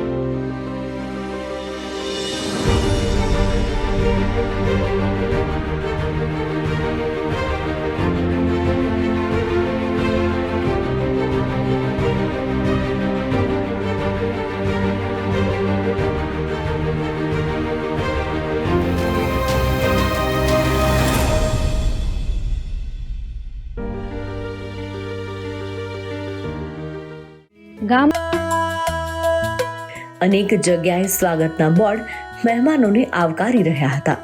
ગામ અનેક જગ્યાએ સ્વાગતના બોર્ડ મહેમાનોને આવકારી રહ્યા હતા.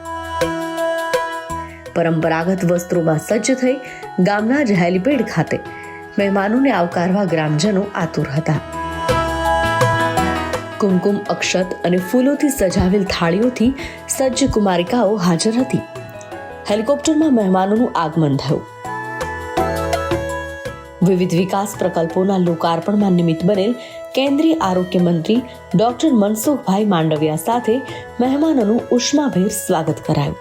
પરંપરાગત વસ્ત્રોમાં સજ્જ થઈ ગામના જ હેલીપેડ ખાતે મહેમાનોને આવકારવા ગ્રામજનો આતુર હતા. કુમકુમ અક્ષત અને ફૂલોથી સજાવેલ થાળીઓથી સજ્જ કુમારિકાઓ હાજર હતી. હેલિકોપ્ટરમાં મહેમાનોનું આગમન થયું. વિવિધ વિકાસ પ્રકલ્પોના લોકાર્પણમાં નિમિત્ત બનેલ કેન્દ્રીય આરોગ્ય મંત્રી ડોક્ટર મનસુખભાઈ માંડવિયા સાથે મહેમાનોનું ઉષ્માભેર સ્વાગત કરાયું.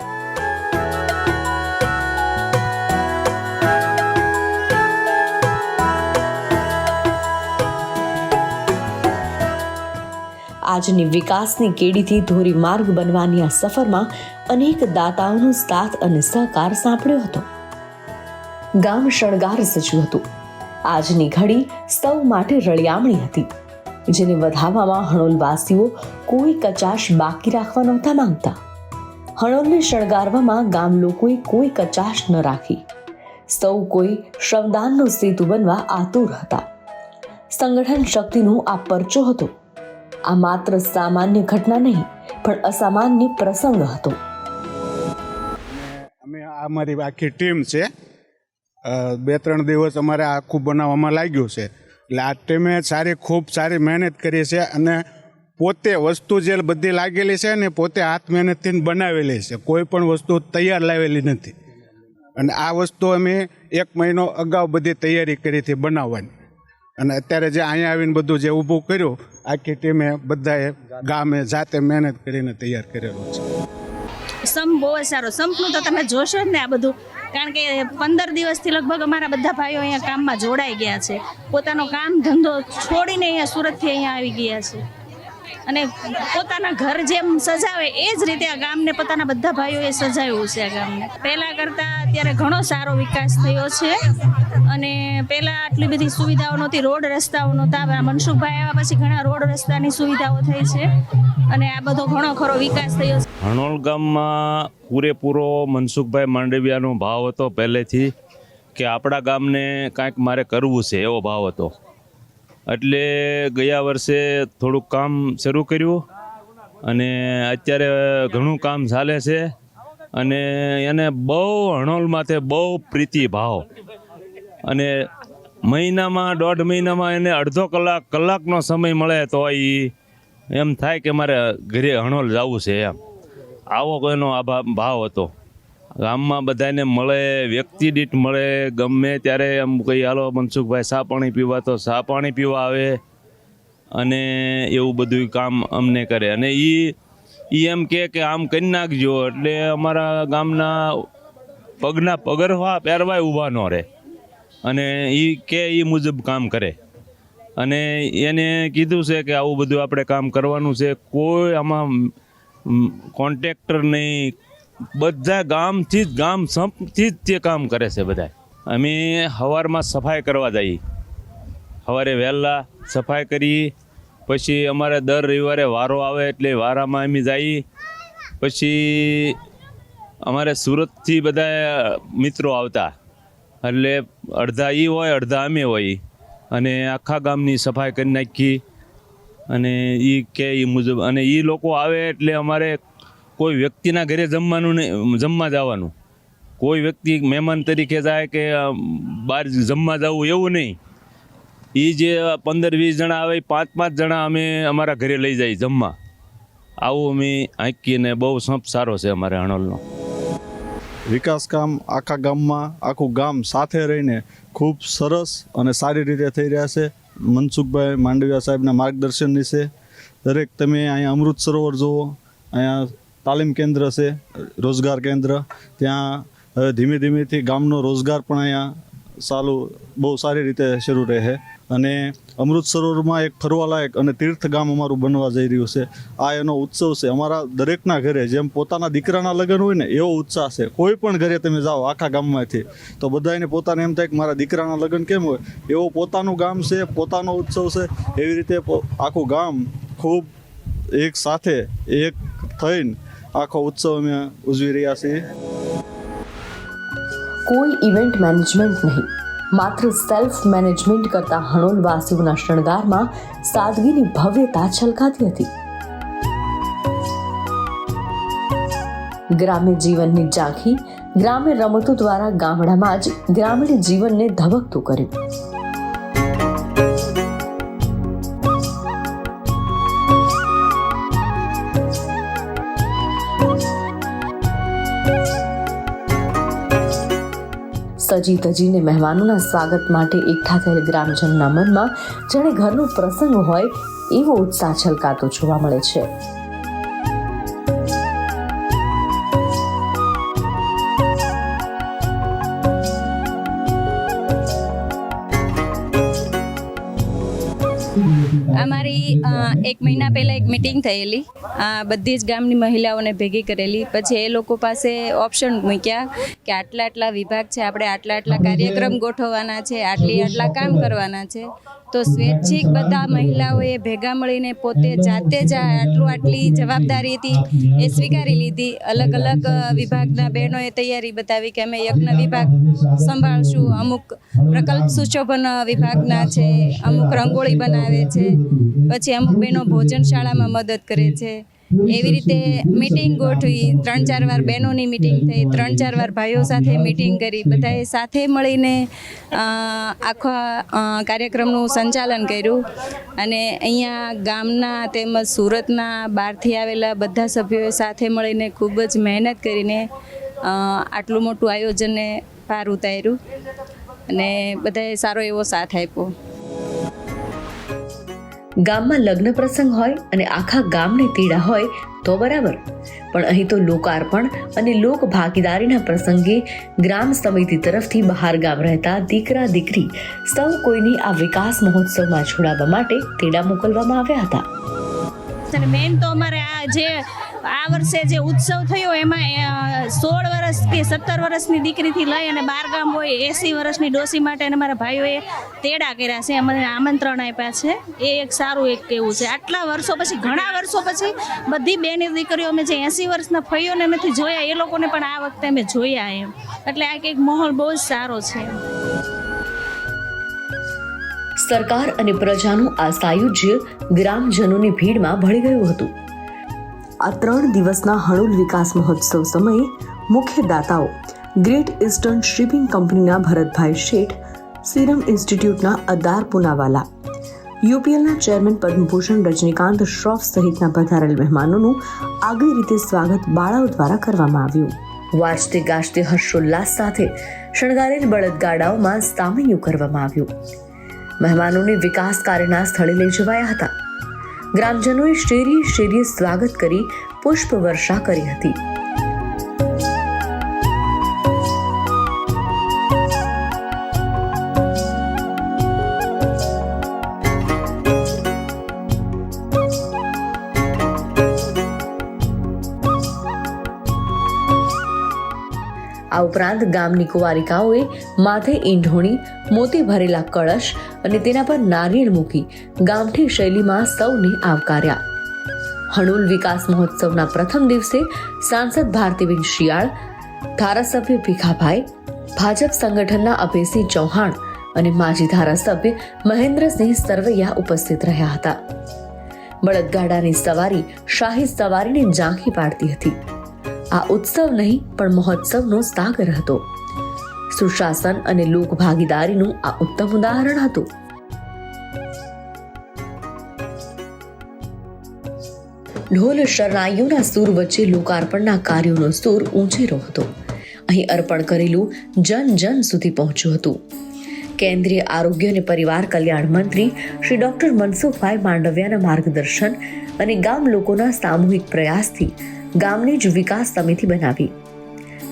આજની વિકાસની કેડીથી ધોરી માર્ગ બનવાની આ સફરમાં અનેક દાતાઓનો સાથ અને સહકાર સાંપડ્યો હતો. ગામ શણગાર સજ્યું હતું. આજની ઘડી સૌ માટે રળિયામણી હતી. જેને વધાવવામાં હણોલવાસીઓ કોઈ કચાશ બાકી રાખવા નહોતા માંગતા. હણોલને શણગારવામાં ગામ લોકોએ કોઈ કચાશ ન રાખી. સૌ કોઈ શ્રમદાનનો સેતુ બનવા આતુર હતા. સંગઠન શક્તિનો આ પરચો હતો. આ માત્ર સામાન્ય ઘટના નહીં, પણ અસામાન્ય પ્રસંગ હતો. અમે, અમારી આખી ટીમ છે. બે ત્રણ દિવસ અમારે આખું બનાવવામાં લાગ્યું છે. એટલે આ ટીમે સારી, ખૂબ સારી મહેનત કરી છે અને પોતે વસ્તુ જે બધી લાગેલી છે ને પોતે હાથ મહેનતથી બનાવેલી છે. કોઈ પણ વસ્તુ તૈયાર લાવેલી નથી. અને આ વસ્તુ અમે એક મહિનો અગાઉ બધી તૈયારી કરી હતી બનાવવાની. અને અત્યારે જે અહીંયા આવીને બધું જે ઊભું કર્યું, આખી ટીમે બધાએ ગામે જાતે મહેનત કરીને તૈયાર કરેલું છે. સંપ બહુ જ સારો. સંપનું તો તમે જોશો જ ને આ બધું. કારણ કે પંદર દિવસથી લગભગ અમારા બધા ભાઈઓ અહીંયા કામમાં જોડાઈ ગયા છે. પોતાનો કામ ધંધો છોડીને અહીંયા સુરતથી અહીંયા આવી ગયા છે. અને પોતાના ઘર જેમ સજાવે એ જ રીતે આ ગામને પોતાના બધા ભાઈઓએ સજાવ્યું છે આ ગામને. પહેલાં કરતાં અત્યારે ઘણો સારો વિકાસ થયો છે. અને પહેલાં આટલી બધી સુવિધાઓ નહોતી. રોડ રસ્તાઓ નહોતા. મનસુખભાઈ આવ્યા પછી ઘણા રોડ રસ્તાની સુવિધાઓ થઈ છે. અને આ બધો ઘણો ખરો વિકાસ થયો છે. હણોલ ગામમાં પૂરેપૂરો મનસુખભાઈ માંડવિયાનો ભાવ હતો પહેલેથી કે આપણા ગામને કાંઈક મારે કરવું છે એવો ભાવ હતો. એટલે ગયા વર્ષે થોડુંક કામ શરૂ કર્યું અને અત્યારે ઘણું કામ ચાલે છે અને એને બહુ હણોલ માથે બહુ પ્રીતિ ભાવ. અને મહિનામાં, દોઢ મહિનામાં એને અડધો કલાક, કલાકનો સમય મળે તો એ એમ થાય કે મારે ઘરે હણોલ જવું છે એમ. આવો કોઈનો આભા, ભાવ હતો. ગામમાં બધાને મળે, વ્યક્તિ દીઠ મળે, ગમે ત્યારે એમ કઈ, હાલો, મનસુખભાઈ સા પાણી પીવા. તો સા પાણી પીવા આવે અને એવું બધું કામ અમને કરે. અને એ એ એમ કહે કે આમ કરી નાખજો, એટલે અમારા ગામના પગના પગરવા પહેરવાય ઊભા ન રહે. અને એ કે એ મુજબ કામ કરે. અને એને કીધું છે કે, આવું બધું આપણે કામ કરવાનું છે. કોઈ આમાં કોન્ટ્રાક્ટર નહીં, બધા ગામથી જ, ગામ સંપથી જ તે કામ કરે છે બધા. અમે સવારમાં સફાઈ કરવા જઈએ. સવારે વહેલા સફાઈ કરી પછી અમારે દર રવિવારે વારો આવે એટલે વારામાં અમે જઈએ. પછી અમારે સુરતથી બધા મિત્રો આવતા. એટલે અડધા એ હોય, અડધા અમે હોય. અને આખા ગામની સફાઈ કરી નાખી અને એ કે એ મુજબ, અને એ લોકો આવે એટલે અમારે કોઈ વ્યક્તિના ઘરે જમવાનું નહીં જમવા જવાનું. કોઈ વ્યક્તિ મહેમાન તરીકે જાય કે બહાર જમવા જવું એવું નહીં. એ જે પંદર વીસ જણા આવે એ પાંચ પાંચ જણા અમે અમારા ઘરે લઈ જાય જમવા. આવું અમે આંકીને બહુ સંપ સારો છે અમારે હણોલનો. વિકાસ કામ આખા ગામમાં, આખું ગામ સાથે રહીને ખૂબ સરસ અને સારી રીતે થઈ રહ્યા છે. મનસુખભાઈ માંડવિયા સાહેબના માર્ગદર્શન નીચે દરેક તમે અહીંયા અમૃત સરોવર જુઓ, અહીંયા તાલીમ કેન્દ્ર છે, રોજગાર કેન્દ્ર. ત્યાં ધીમે ધીમેથી ગામનો રોજગાર પણ અહીંયા ચાલુ બહુ સારી રીતે શરૂ રહે અને અમૃત સરોવરમાં એક ફરવાલાયક અને તીર્થ ગામ અમારું બનવા જઈ રહ્યું છે. આ એનો ઉત્સવ છે. અમારા દરેકના ઘરે જેમ પોતાના દીકરાના લગ્ન હોય ને, એવો ઉત્સાહ છે. કોઈ પણ ઘરે તમે જાઓ આખા ગામમાંથી, તો બધાને પોતાને એમ થાય કે મારા દીકરાના લગ્ન કેમ હોય? એવો પોતાનું ગામ છે, પોતાનો ઉત્સવ છે. એવી રીતે આખું ગામ ખૂબ એક સાથે એક થઈને આખો ઉત્સવ અમે ઉજવી રહ્યા છીએ. કોઈ ઇવેન્ટ મેનેજમેન્ટ નહીં. માત્ર સેલ્ફ મેનેજમેન્ટ કરતા હણોલ વાસીઓના શણગારમાં સાદગીની ભવ્યતા છલકાતી હતી. ગ્રામ્ય જીવનની ઝાંખી ગ્રામ્ય રમતો દ્વારા ગામડામાં જ ગ્રામીણ જીવનને ધબકતું કર્યું. સજી ધજીને મહેમાનોના સ્વાગત માટે એકઠા થયેલ ગ્રામજનના મનમાં જેણે ઘરનો પ્રસંગ હોય એવો ઉત્સાહ છલકાતો જોવા મળે છે. અમારી એક મહિના પહેલાં એક મિટિંગ થયેલી. બધી જ ગામની મહિલાઓને ભેગી કરેલી. પછી એ લોકો પાસે ઓપ્શન મૂક્યા કે આટલા આટલા વિભાગ છે, આપણે આટલા આટલા કાર્યક્રમ ગોઠવવાના છે, આટલી આટલા કામ કરવાના છે. તો સ્વૈચ્છિક બધા મહિલાઓએ ભેગા મળીને પોતે જાતે જ આટલું આટલી જવાબદારી હતી એ સ્વીકારી લીધી. અલગ અલગ વિભાગના બહેનોએ તૈયારી બતાવી કે અમે યજ્ઞ વિભાગ સંભાળશું, અમુક પ્રકલ્પ સુશોભન વિભાગના છે, અમુક રંગોળી બનાવે છે. પછી અમુક બહેનો ભોજનશાળામાં મદદ કરે છે. એવી રીતે મિટિંગ ગોઠવી ત્રણ ચાર વાર બહેનોની મિટિંગ થઈ ત્રણ ચાર વાર ભાઈઓ સાથે મિટિંગ કરી, બધાએ સાથે મળીને આખા કાર્યક્રમનું સંચાલન કર્યું. અને અહીંયા ગામના તેમજ સુરતના બહારથી આવેલા બધા સભ્યોએ સાથે મળીને ખૂબ જ મહેનત કરીને આટલું મોટું આયોજનને પાર ઉતાર્યું. અને બધાએ સારો એવો સાથ આપ્યો. ગામમાં લગ્ન પ્રસંગ હોય અને આખા ગામને તીડા હોય તો બરાબર. પણ અહીં તો લોકાર્પણ અને લોક ભાગીદારીના પ્રસંગે ગ્રામ સમિતિ તરફથી બહાર ગામ રહેતા દીકરા દીકરી સૌ કોઈની આ વિકાસ મહોત્સવમાં જોડાવા માટે તેડા મોકલવામાં આવ્યા હતા. અને મેન તો અમારે આ જે આ વર્ષે જે ઉત્સવ થયો એમાં સોળ વર્ષ કે સત્તર વર્ષની દીકરીથી લઈ અને બાર ગામ હોય એસી વર્ષની ડોસી માટે અને મારા ભાઈઓએ તેડા કર્યા છે, અમને આમંત્રણ આપ્યા છે. એ એક સારું એક કેવું છે. આટલા વર્ષો પછી, ઘણા વર્ષો પછી બધી બેની દીકરીઓ અમે જે એસી વર્ષના ફઈઓને નથી જોયા, એ લોકોને પણ આ વખતે અમે જોયા એમ. એટલે આ કંઈક માહોલ બહુ જ સારો છે. સરકાર અને પ્રજાનું આ સાયુજ્ય ગ્રામજનોની ભીડમાં ભળી ગયું હતું. આ ત્રણ દિવસના હણુલ વિકાસ મહોત્સવ સમયે મુખ્ય દાતાઓ ગ્રેટ ઇસ્ટર્ન શિપિંગ કંપનીના ભરતભાઈ શેઠ, સિરમ ઇન્સ્ટિટ્યૂટના અદાર પુનાવાલા, યુપીએલના ચેરમેન પદ્મભૂષણ રજનીકાંત શ્રોફ સહિતના પધારેલ મહેમાનોનું આગવી રીતે સ્વાગત બાળાઓ દ્વારા કરવામાં આવ્યું. વાજતે ગાજતે હર્ષોલ્લાસ સાથે શણગારેલ બળદગાડાઓમાં સામૈયું કરવામાં આવ્યું. મહેમાનોને વિકાસ કાર્યના સ્થળે લઈ જવાયા હતા. ગ્રામજનોએ શેરીએ શેરીએ સ્વાગત કરી પુષ્પ વર્ષા કરી હતી. આ ઉપરાંત ગામની કુંવારિકાઓએ માથે ઈંઢોણી, મોતી ભરેલા કળશ અને તેના પર નારિયેળ મૂકી ગામઠી શૈલીમાં સૌને આવકાર્યા. હણુલ વિકાસ મહોત્સવના પ્રથમ દિવસે સાંસદ ભારતીબેન શિયાળ, ધારાસભ્ય ભીખાભાઈ, ભાજપ સંગઠનના અભયસિંહ ચૌહાણ અને માજી ધારાસભ્ય મહેન્દ્રસિંહ સરવૈયા ઉપસ્થિત રહ્યા હતા. બળદગાડાની સવારી શાહી સવારીને ઝાંખી પાડતી હતી. આ ઉત્સવ નહીં, પણ મહોત્સવનો સાગર હતો. સુશાસન અને લોક ભાગીદારીનું આ ઉત્તમ ઉદાહરણ હતું. ઢોલ શરણાઈઓના સૂર વચ્ચે લોકાર્પણના કાર્યોનો સૂર ઊંચેરો હતો. અહીં અર્પણ કરેલું જન જન સુધી પહોંચ્યું હતું. કેન્દ્રીય આરોગ્ય અને પરિવાર કલ્યાણ મંત્રી શ્રી ડોક્ટર મનસુખભાઈ માંડવિયાના માર્ગદર્શન અને ગામ લોકોના સામૂહિક પ્રયાસથી ગામની જ વિકાસ સમિતિ બનાવી.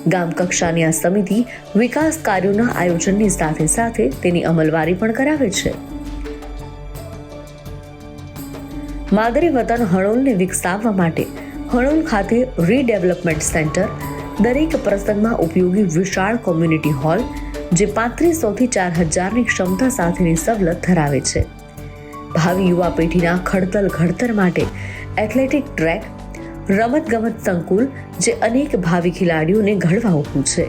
ગામ કક્ષાની આ સમિતિ વિકાસ કાર્યોના આયોજનની સાથે સાથે તેની અમલવારી પણ કરાવે છે. માદરે વતન હણોલને વિકસાવવા માટે હણોલ ખાતે રીડેવલપમેન્ટ સેન્ટર દરેક પ્રસંગમાં ઉપયોગી વિશાળ કોમ્યુનિટી હોલ જે પાંત્રીસોથી ચાર હજારની ક્ષમતા સાથેની સવલત ધરાવે છે. ભાવિ યુવા પેઢીના ખડતલ ઘડતર માટે એથ્લેટિક ટ્રેક રમતગમત સંકુલ જે અનેક ભાવિ ખેલાડીઓને ઘડવા ઊભું છે.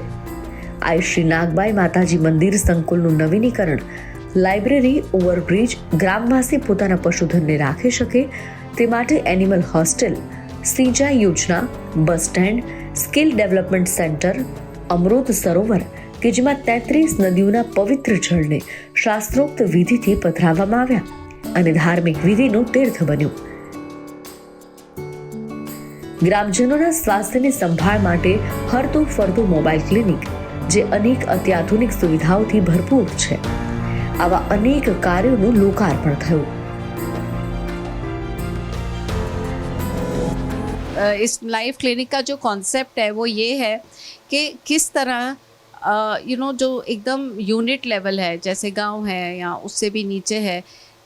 આઈ શ્રી નાગબાઈ માતાજી મંદિર સંકુલનું નવીનીકરણ લાઇબ્રેરી, ઓવરબ્રિજ, ગ્રામવાસી પોતાના પશુધનને રાખી શકે તે માટે એનિમલ હોસ્ટેલ, સિંચાઈ યોજના, bus stand, skill development centre, Amrit Sarovar કે જેમાં તેત્રીસ નદીઓના પવિત્ર જળને શાસ્ત્રોક્ત વિધિથી પધરાવવામાં આવ્યા અને ધાર્મિક વિધિનું તીર્થ બન્યું. ગ્રામજનોના સ્વાસ્થ્યની સંભાળ માટે હરતું ફરતું મોબાઈલ ક્લિનિક જે અનેક અત્યાધુનિક સુવિધાઓથી ભરપૂર છે આવા અનેક કાર્યોનું લોકાર્પણ થયું अ, इस लाइफ क्लिनिक का जो कॉन्सेप्ट है वो ये है कि किस तरह यू नो जो एकदम यूनिट लेवल है जैसे गांव है या उससे भी नीचे है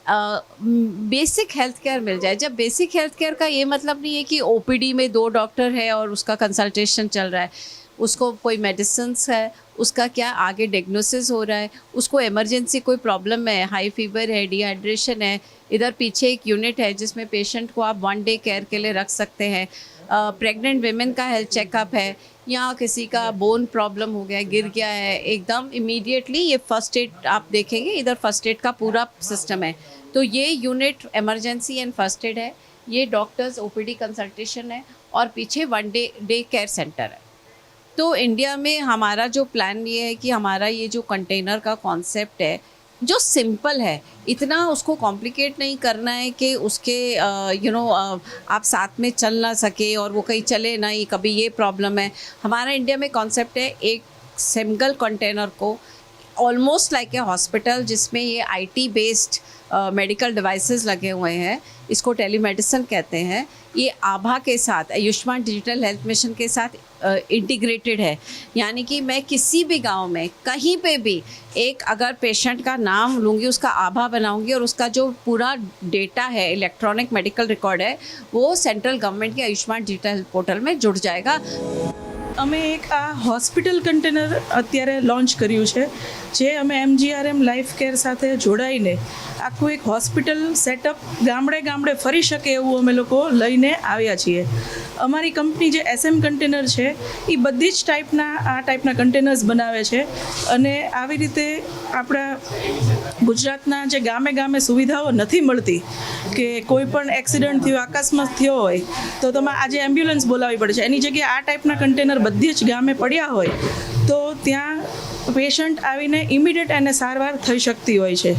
बेसिक हेल्थ केयर मिल जाए। जब बेसिक हेल्थ केयर का ये मतलब नहीं है कि ओपीडी में दो डॉक्टर है और उसका कंसल्टेशन चल रहा है। उसको कोई मेडिसिन है, उसका क्या आगे डिग्नोसिस हो रहा है, उसको इमरजेंसी कोई प्रॉब्लम है हाई फीवर है डिहाइड्रेशन है, इधर पीछे एक यूनिट है जिसमें पेशेंट को आप वन डे केयर के लिए रख सकते हैं। प्रेग्नेंट वेमेन का हेल्थ चेकअप है या किसी का बोन प्रॉब्लम हो गया, गिर गया है, एकदम इमीडिएटली ये फ़र्स्ट एड आप देखेंगे, इधर फ़र्स्ट एड का पूरा सिस्टम है। तो ये unit emergency and first aid है, ये डॉक्टर्स ओपीडी कंसल्टेशन है और पीछे one day day care centre है। तो इंडिया में हमारा जो प्लान ये है कि हमारा ये जो कंटेनर का कॉन्सेप्ट है, जो सिंपल है, इतना उसको कॉम्प्लिकेट नहीं करना है कि उसके यू नो आप साथ में चल ना सके और वो कहीं चले नहीं कभी ये प्रॉब्लम है। हमारा इंडिया में कॉन्सेप्ट है एक सिंगल कंटेनर को ऑलमोस्ट लाइक ए हॉस्पिटल जिसमें ये आईटी बेस्ड मेडिकल डिवाइसेस लगे हुए हैं, इसको टेलीमेडिसिन कहते हैं। ये आभा के साथ, आयुष्मान डिजिटल हेल्थ मिशन के साथ इंटीग्रेटेड है। यानी कि मैं किसी भी गाँव में, कहीं पे भी, एक अगर पेशेंट का नाम लूँगी, उसका आभा बनाऊँगी और उसका जो पूरा डेटा है इलेक्ट्रॉनिक मेडिकल रिकॉर्ड है, वो सेंट्रल गवर्नमेंट के आयुष्मान डिजिटल पोर्टल में जुड़ जाएगा। અમે એક આ હોસ્પિટલ કન્ટેનર અત્યારે લોન્ચ કર્યું છે, જે અમે એમજીઆરએમ લાઈફ કેર સાથે જોડાઈને આખું એક હોસ્પિટલ સેટઅપ ગામડે ગામડે ફરી શકે એવું અમે લોકો લઈને આવ્યા છીએ. અમારી કંપની જે એસએમ કન્ટેનર છે એ બધી જ ટાઈપના, આ ટાઈપના કન્ટેનર્સ બનાવે છે અને આવી રીતે આપણા ગુજરાતના જે ગામે ગામે સુવિધાઓ નથી મળતી કે કોઈ પણ એક્સિડન્ટ થયો, અકસ્માત થયો હોય, તો તમારે આજે એમ્બ્યુલન્સ બોલાવવી પડે છે. એની જગ્યાએ આ ટાઈપના કન્ટેનર બધી જ ગામે પડ્યા હોય, તો ત્યાં પેશન્ટ આવીને ઇમિડિયેટ એને સારવાર થઈ શકતી હોય છે.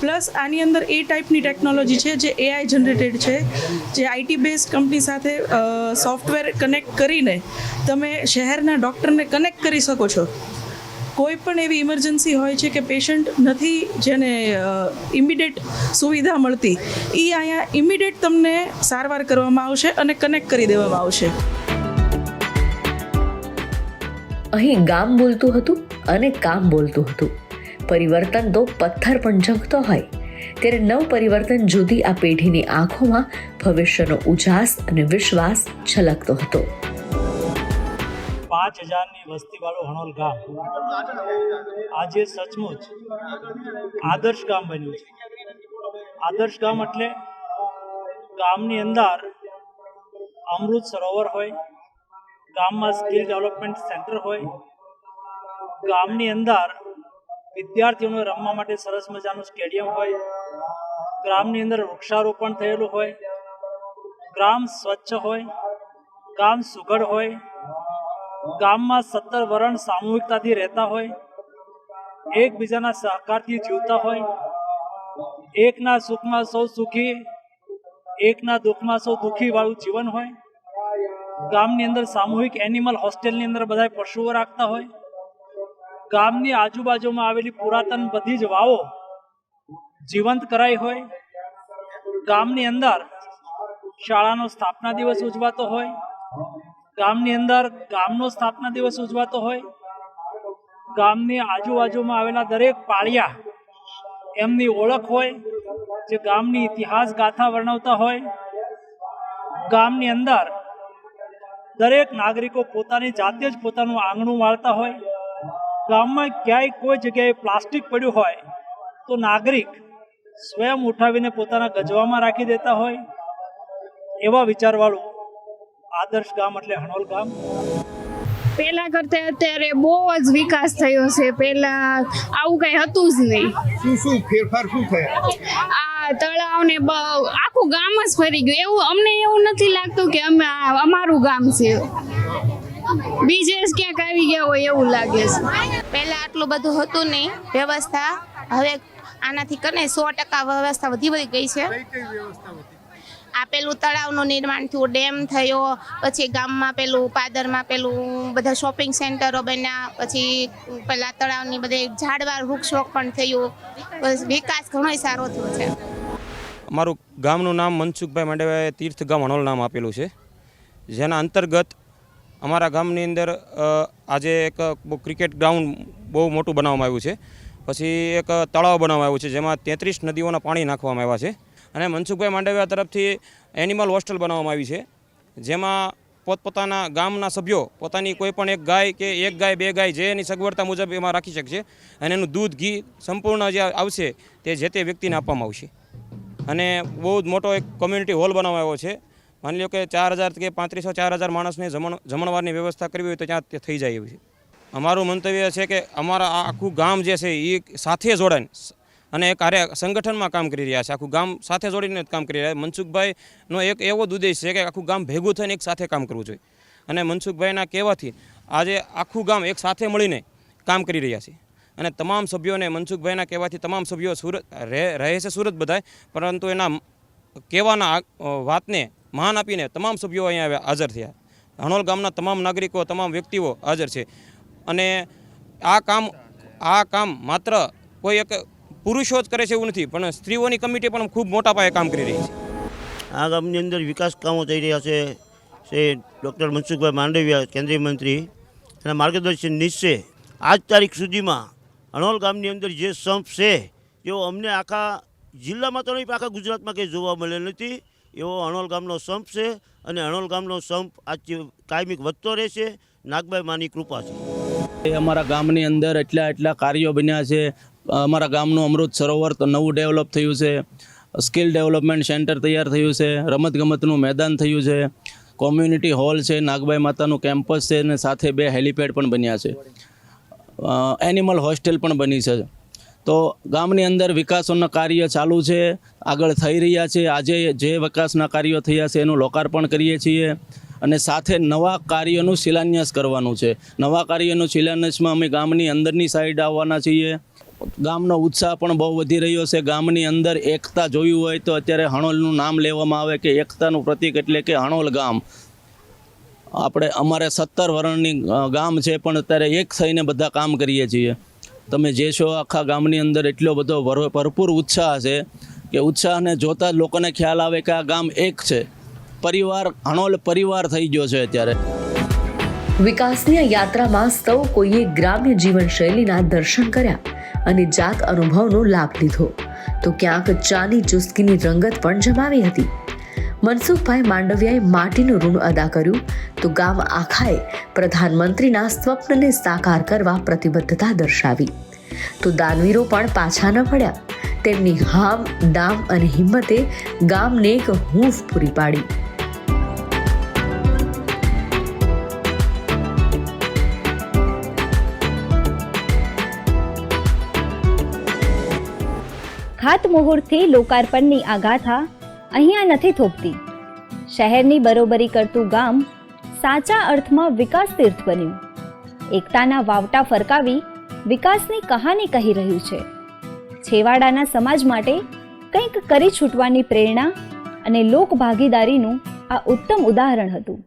પ્લસ આની અંદર એ ટાઈપની ટેકનોલોજી છે જે એઆઈ જનરેટેડ છે, જે આઈટી બેઝ કંપની સાથે સોફ્ટવેર કનેક્ટ કરીને તમે શહેરના ડૉક્ટરને કનેક્ટ કરી શકો છો. કોઈ પણ એવી ઇમરજન્સી હોય છે કે પેશન્ટ નથી જેને ઇમિડિયેટ સુવિધા મળતી એ અહીંયા ઇમિડિયેટ તમને સારવાર કરવામાં આવશે અને કનેક્ટ કરી દેવામાં આવશે. અહીં ગામ બોલતું હતું અને કામ બોલતું હતું. પરિવર્તન તો પથ્થર પણ ઝંખતો હોય. ત્યારે નવ પરિવર્તન જુદી આ પેઢીની આંખોમાં ભવિષ્યનો ઉજાસ અને વિશ્વાસ છલકતો હતો. પાંચ હજારની વસ્તીવાળું હણોલ ગામ. આજે સચમુચ આદર્શ ગામ બન્યું છે. આદર્શ ગામ એટલે ગામની અંદર અમૃત સરોવર હોય ગામમાં સ્કિલ ડેવલપમેન્ટ સેન્ટર હોય, ગામની અંદર વિદ્યાર્થીઓને રમવા માટે સરસ મજાનું સ્ટેડિયમ હોય, ગ્રામની અંદર વૃક્ષારોપણ થયેલું હોય, ગ્રામ સ્વચ્છ હોય, ગામ સુઘડ હોય, ગામમાં સત્તર વરણ સામૂહિકતાથી રહેતા હોય, એકબીજાના સહકારથી જીવતા હોય, એકના સુખમાં સૌ સુખી, એકના દુઃખમાં સૌ દુઃખી વાળું જીવન હોય ગામની અંદર સામૂહિક એનિમલ હોસ્ટેલની અંદર બધા પશુઓ રાખતા હોય. ગામની આજુબાજુમાં આવેલી પુરાતન બધી જ વાવો જીવંત કરાઈ હોય. ગામની અંદર શાળાનો સ્થાપના દિવસ ઉજવાતો હોય. ગામની અંદર ગામનો સ્થાપના દિવસ ઉજવાતો હોય. ગામની આજુબાજુમાં આવેલા દરેક પાળિયા એમની ઓળખ હોય, જે ગામની ઇતિહાસ ગાથા વર્ણવતા હોય. ગામની અંદર દરેક નાગરિકો પોતાની જાતે જ પોતાનું આંગણું વાળતા હોય. ગામમાં ક્યાંય કોઈ જગ્યાએ પ્લાસ્ટિક પડ્યું હોય તો નાગરિક સ્વયં ઉઠાવીને પોતાના ગજવામાં રાખી દેતા હોય. એવા વિચારવાળું આદર્શ ગામ એટલે હણોલ ગામ. પહેલાં કરતા અત્યારે બહુ જ વિકાસ થયો છે. પહેલાં આવું કઈ હતું જ નહીં. શું શું ફેરફાર શું થયા? આ તળાવને ને આખું ગામ જ ફરી ગયું. એવું અમને એવું નથી લાગતું કે અમે અમારું ગામ છે. બીજે ક્યાંક આવી ગયા હોય એવું લાગે છે. પહેલા આટલું બધું હતું નહીં વ્યવસ્થા હવે આનાથી કરીને સો ટકા વ્યવસ્થા વધી વધી ગઈ છે. કઈ કઈ વ્યવસ્થા હતી આ પેલું તળાવનું નિર્માણ થયું ડેમ થયો પછી ગામમાં પેલું પાદરમાં પેલું બધા શોપિંગ સેન્ટરો બન્યા પછી પેલા તળાવની બધે ઝાડવા વૃક્ષરોપણ થયું. બસ વિકાસ ઘણો સારો થયો છે. અમારું ગામનું નામ મનસુખભાઈ માંડવાએ તીર્થ ગામ હણોલ નામ આપેલું છે. જેના અંતર્ગત અમારા ગામની અંદર આજે એક ક્રિકેટ ગ્રાઉન્ડ બહુ મોટું બનાવવામાં આવ્યું છે. પછી એક તળાવ બનાવવામાં આવ્યું છે, જેમાં તેત્રીસ નદીઓના પાણી નાખવામાં આવ્યા છે. અને મનસુખભાઈ માંડવિયા તરફથી એનિમલ હોસ્ટેલ બનાવવામાં આવી છે, જેમાં પોતપોતાના ગામના સભ્યો, પોતાની કોઈ પણ એક ગાય કે એક ગાય, બે ગાય જે એની સગવડતા મુજબ એમાં રાખી શકશે અને એનું દૂધ, ઘી સંપૂર્ણ જે આવશે તે જે તે વ્યક્તિને આપવામાં આવશે. અને બહુ જ મોટો એક કોમ્યુનિટી હોલ બનાવાયો છે. માની લો કે ચાર હજાર કે પાંત્રીસો ચાર હજાર માણસને જમણ, જમણવારની વ્યવસ્થા કરવી હોય તો ત્યાં થઈ જાય એવી છે. અમારું મંતવ્ય છે કે અમારા આખું ગામ જે છે એ સાથે જોડાઈને અને કાર્ય સંગઠનમાં કામ કરી રહ્યા છે. આખું ગામ સાથે જોડીને કામ કરી રહ્યા છે. મનસુખભાઈનો એક એવો ઉદ્દેશ છે કે આખું ગામ ભેગું થઈને એક સાથે કામ કરવું જોઈએ. અને મનસુખભાઈના કહેવાથી આજે આખું ગામ એક સાથે મળીને કામ કરી રહ્યા છે. અને તમામ સભ્યોને મનસુખભાઈના કહેવાથી તમામ સભ્યો સુરત રહે છે સુરત બધાય. પરંતુ એના કહેવાના વાતને માન આપીને તમામ સભ્યો અહીંયા હાજર થયા. હણોલ ગામના તમામ નાગરિકો, તમામ વ્યક્તિઓ હાજર છે. અને આ કામ આ કામ માત્ર કોઈ એક પુરુષો જ કરે છે એવું નથી, પણ સ્ત્રીઓની કમિટી પણ ખૂબ મોટા પાયે કામ કરી રહી છે. આ ગામની અંદર વિકાસ કામો થઈ રહ્યા છે. છે ડૉક્ટર મનસુખભાઈ માંડવિયા, કેન્દ્રીય મંત્રી. એના માર્ગદર્શન નિશ્ચય આજ તારીખ સુધીમાં અણોલ ગામની અંદર જે સંપ છે, એવો અમને આખા જિલ્લામાં તો નહીં આખા ગુજરાતમાં કંઈ જોવા મળે નથી. એવો અણોલ ગામનો સંપ છે અને અણોલ ગામનો સંપ આજ કાયમિક વધતો રહેશે નાગબાઈ માની કૃપા છે. એ અમારા ગામની અંદર એટલા એટલા કાર્યો બન્યા છે. અમારા ગામનું અમૃત સરોવર તો નવું ડેવલપ થયું છે. સ્કિલ ડેવલપમેન્ટ સેન્ટર તૈયાર થયું છે. રમતગમતનું મેદાન થયું છે. કોમ્યુનિટી હોલ છે. નાગબાઈ માતાનું કેમ્પસ છે અને સાથે બે હેલિપેડ પણ બન્યા છે. એનિમલ હોસ્ટેલ પણ બની છે. તો ગામની અંદર વિકાસોના કાર્ય ચાલુ છે, આગળ થઈ રહ્યા છે. આજે જે વિકાસના કાર્યો થયા છે એનું લોકાર્પણ કરીએ છીએ અને સાથે નવા કાર્યનું શિલાન્યાસ કરવાનું છે. નવા કાર્યનું શિલાન્યાસમાં અમે ગામની અંદરની સાઈડ આવવાના છીએ. ગામનો ઉત્સાહ પણ બહુ વધી રહ્યો છે. ગામની અંદર એકતા જોયું હોય તો અત્યારે હણોલનું નામ લેવામાં આવે કે એકતાનું પ્રતીક એટલે કે હણોલ ગામ. આપણે અમારે સત્તર વર્ણની ગામ છે, પણ અત્યારે એક થઈને બધા કામ કરીએ છીએ. તમે જે છો આખા ગામની અંદર એટલો બધો ભર- ભરપૂર ઉત્સાહ છે કે ઉત્સાહને જોતા જ લોકોને ખ્યાલ આવે કે આ ગામ એક છે. પરિવાર, અણોલ પરિવાર થઈ ગયો છે અત્યારે. વિકાસની યાત્રામાં સૌ કોઈએ ગ્રામ્ય જીવનશૈલીના દર્શન કર્યા અને જાત અનુભવનો લાભ લીધો. તો ક્યાંક ચાની ચુસ્કીની રંગત પણ જમાવી હતી. મનસુખભાઈ માંડવિયાએ માટીનું ઋણ અદા કર્યું. તો ગામ આખાએ પ્રધાનમંત્રીના સ્વપ્નને સાકાર કરવા પ્રતિબદ્ધતા દર્શાવી. તો દાનવીરો પણ પાછા ન પડ્યા. તેમની હામ, દામ અને હિંમતે ગામને એક હૂંફ પૂરી પાડી. ખાતમુહૂર્તથી લોકાર્પણની આ ગાથા અહીંયા નથી થોપતી શહેરની બરોબરી કરતું ગામ સાચા અર્થમાં વિકાસ તીર્થ બન્યું. એકતાના વાવટા ફરકાવી વિકાસની કહાની કહી રહ્યું છે. છેવાડાના સમાજ માટે કંઈક કરી છૂટવાની પ્રેરણા અને લોકભાગીદારીનું આ ઉત્તમ ઉદાહરણ હતું.